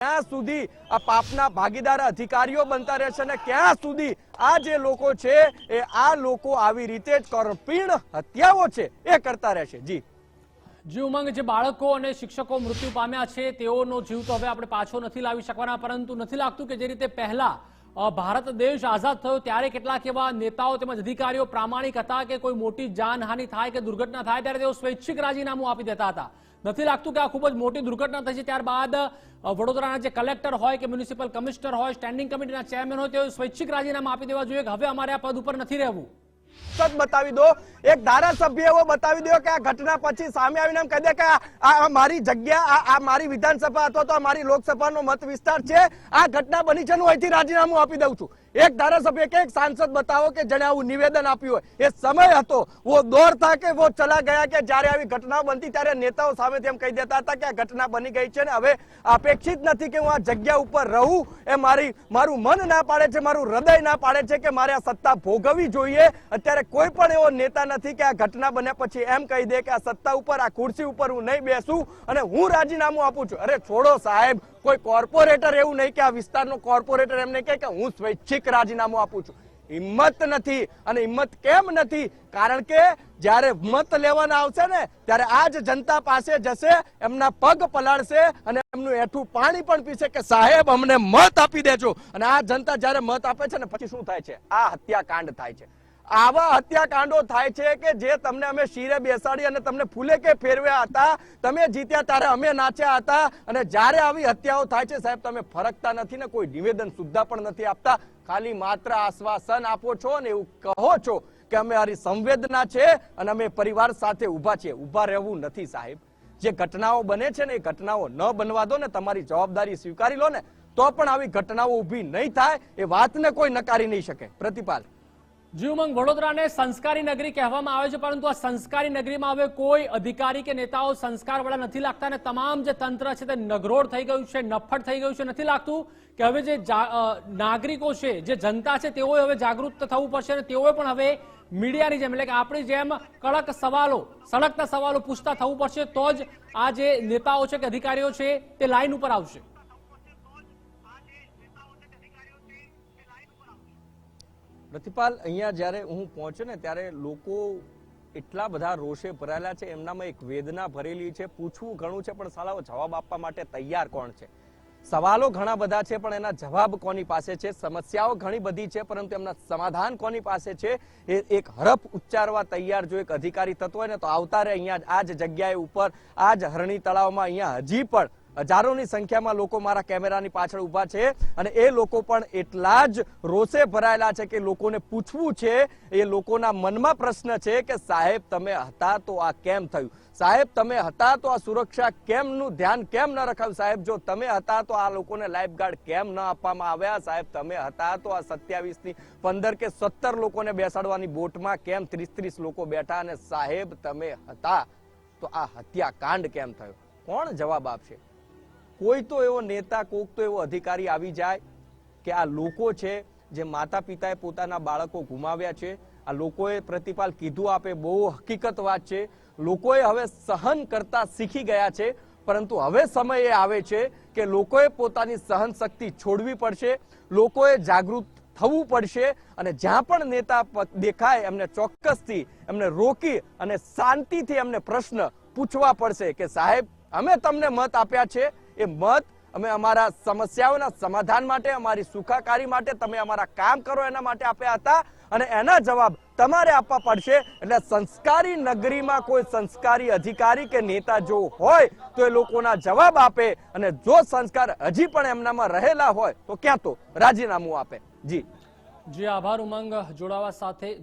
ક્યાં સુધી આ પાપના ભાગીદાર અધિકારીઓ બનતા રહેશે અને ક્યાં સુધી આ જે લોકો છે એ આ લોકો આવી રીતે જ કરપીણ હત્યાઓ છે એ કરતા રહેશે. જી. જી ઉમંગ જે બાળકો અને શિક્ષકો મૃત્યુ પામ્યા છે તેઓનો જીવ તો હવે આપણે પાછો નથી લાવી શકવાના, પરંતુ નથી લાગતું કે જે રીતે પહેલા ભારત દેશ આઝાદ થયો ત્યારે કેટલાક એવા નેતાઓ તેમજ અધિકારીઓ પ્રામાણિક હતા કે કોઈ મોટી જાનહાનિ થાય કે દુર્ઘટના થાય ત્યારે તેઓ સ્વૈચ્છિક રાજીનામું આપી દેતા હતા. નથી લાગતું કે આ ખૂબ જ મોટી દુર્ઘટના થઈ છે ત્યારબાદ વડોદરાના જે કલેક્ટર હોય કે મ્યુનિસિપલ કમિશનર હોય, સ્ટેન્ડિંગ કમિટીના ચેરમેન હોય તેઓ સ્વૈચ્છિક રાજીનામું આપી દેવા જોઈએ કે હવે અમારે આ પદ ઉપર નથી રહેવું. સત બતાવી દો. એક ધારાસભ્ય એવો બતાવી દો કે આ ઘટના પછી સામે આવીને એમ કહી દે કે આ- મારી જગ્યા, આ- મારી વિધાનસભા અથવા તો મારી લોકસભાનો મત વિસ્તાર છે. આ ઘટના બની છે હું અહીંથી રાજીનામું આપી દઉં છું. એક ધારાસભ્ય કે એક સાંસદ બતાવો કે જેને આવું નિવેદન આપ્યું હોય. એ સમય હતો. વો દોર થા કે વો ચલા ગયા કે જ્યારે આવી ઘટના બનતી ત્યારે નેતાઓ સામેથી એમ કહી દેતા હતા કે આ ઘટના બની ગઈ છે ને હવે અપેક્ષિત નથી કે હું આ જગ્યા ઉપર રહું. એ મારી, મારું મન ના પાડે છે, મારું હૃદય ના પાડે છે કે મારે આ સત્તા ભોગવવી જોઈએ. અત્યારે કોઈ પણ એવો નેતા નથી કે આ ઘટના બન્યા પછી એમ કહી દે કે આ સત્તા ઉપર, આ ખુરશી ઉપર હું નહીં બેસું અને હું રાજીનામું આપું છું. અરે છોડો સાહેબ કોઈ કોર્પોરેટર એવું નહીં કે આ વિસ્તારનો કોર્પોરેટર એમને કહે કે હું સ્વૈચ્છિક રાજીનામું આપું છું. હિંમત નથી અને હિંમત કેમ નથી? કારણ કે જ્યારે મત લેવાના આવશે ને, ત્યારે આ જ જનતા પાસે જશે, એમના પગ પલાળશે અને એમનું એઠું પાણી પણ પીશે કે સાહેબ અમને મત આપી દેજો. અને આ જનતા જ્યારે મત આપે છે ને, પછી શું થાય છે? આ હત્યાકાંડ થાય છે. આવા હત્યાકાંડો થાય છે કે જે તમને અમે શીરે બેસાડી અને તમને ફૂલે કે ફેરવ્યા હતા, તમે જીત્યા ત્યારે અમે નાચ્યા હતા અને જ્યારે આવી હત્યાઓ થાય છે સાહેબ, તમે ફરકતા નથી ને કોઈ નિવેદન સુદ્ધા પણ નથી આપતા. ખાલી માત્ર આશ્વાસન આપો છો ને એવું કહો છો કે અમે મારી સંવેદના છે અને અમે પરિવાર સાથે ઊભા છીએ. ઊભા રહેવું નથી સાહેબ. જે ઘટનાઓ બને છે ને એ ઘટનાઓ ન બનવા દો ને તમારી જવાબદારી સ્વીકારી લો ને, તો પણ આવી ઘટનાઓ ઊભી નહીં થાય, એ વાતને કોઈ નકારી નહીં શકે. પ્રતિપાલ. જી ઉમંગ વડોદરાને સંસ્કારી નગરી કહેવામાં આવે છે, પરંતુ આ સંસ્કારી નગરીમાં હવે કોઈ અધિકારી કે નેતાઓ સંસ્કારવાળા નથી લાગતા અને તમામ જે તંત્ર છે તે નગરોળ થઈ ગયું છે નફ્ફટ થઈ ગયું છે, નથી લાગતું કે હવે જે નાગરિકો છે, જે જનતા છે તેઓએ હવે જાગૃત થવું પડશે અને તેઓએ પણ હવે મીડિયાની જેમ, એટલે કે આપણી જેમ કડક સવાલો સડકતા સવાલો પૂછતા થવું પડશે, તો જ આ જે નેતાઓ છે કે અધિકારીઓ છે તે લાઈન ઉપર આવશે. પ્રતિપાલ, અહીંયા જ્યારે હું પહોંચ્યો ને, ત્યારે લોકો એટલા બધા રોષે ભરાયેલા છે, એમનામાં એક વેદના ભરેલી છે, પૂછવું ઘણું છે, પણ સાલાઓ જવાબ આપવા માટે તૈયાર કોણ છે? સવાલો ઘણા બધા છે, પણ એના જવાબ કોની પાસે છે? સમસ્યાઓ ઘણી બધી છે, પરંતુ એમના સમાધાન કોની પાસે છે? એ એક હરફ ઉચ્ચારવા તૈયાર જો એક અધિકારી થતો હોય ને, તો આવતારે અહીંયા, આ જ જગ્યાએ ઉપર, આ જ હરણી તળાવમાં અહીંયા, હજી પણ હજારોની સંખ્યામાં લોકો મારા કેમેરાની પાછળ ઊભા છે અને એ લોકો પણ એટલા જ રોષે ભરાયેલા છે કે લોકોને પૂછવું છે, એ લોકોના મનમાં પ્રશ્ન છે કે સાહેબ તમે હતા તો આ કેમ થયું? સાહેબ તમે હતા તો આ સુરક્ષા કેમનું ધ્યાન કેમ ન રખાયું? સાહેબ જો તમે હતા તો આ લોકોને લાઈફગાર્ડ કેમ ન આપવામાં આવ્યા? સાહેબ તમે હતા તો આ સત્યાવીસની પંદર કે સત્તર લોકોને બેસાડવાની બોટમાં કેમ ત્રીસ ત્રીસ લોકો બેઠા અને સાહેબ તમે હતા તો આ હત્યાકાંડ કેમ થયો? કોણ જવાબ આપશે? કોઈ તો એવો નેતા, કોક તો એવો અધિકારી આવી જાય કે આ લોકો છે જે માતા પિતાએ પોતાના બાળકો ગુમાવ્યા છે. આ લોકોએ પ્રતિપાલ કીધું આપે, બહુ હકીકત વાત છે. લોકોએ હવે સહન કરતા શીખી ગયા છે, પરંતુ હવે સમય એ આવે છે કે લોકોએ પોતાની સહન શક્તિ છોડવી પડશે, લોકોએ જાગૃત થવું પડશે અને જ્યાં પણ નેતા દેખાય, એમને ચોક્કસથી એમને રોકી અને શાંતિથી એમને પ્રશ્ન પૂછવા પડશે કે સાહેબ, અમે તમને મત આપ્યા છે એ મત અમે અમારા સમસ્યાઓના સમાધાન માટે, અમારી સુખાકારી માટે, તમે અમારા કામ કરો એના માટે આપ્યા હતા અને એના જવાબ તમારે આપવા પડશે. એટલે સંસ્કારી નગરીમાં કોઈ સંસ્કારી અધિકારી કે નેતા જો હોય તો એ લોકોના જવાબ આપે અને જો સંસ્કાર હજી પણ એમનામાં રહેલા હોય તો ક્યાં તો રાજીનામું આપે. જી. જી, આભાર ઉમંગ. જોડાવા સાથે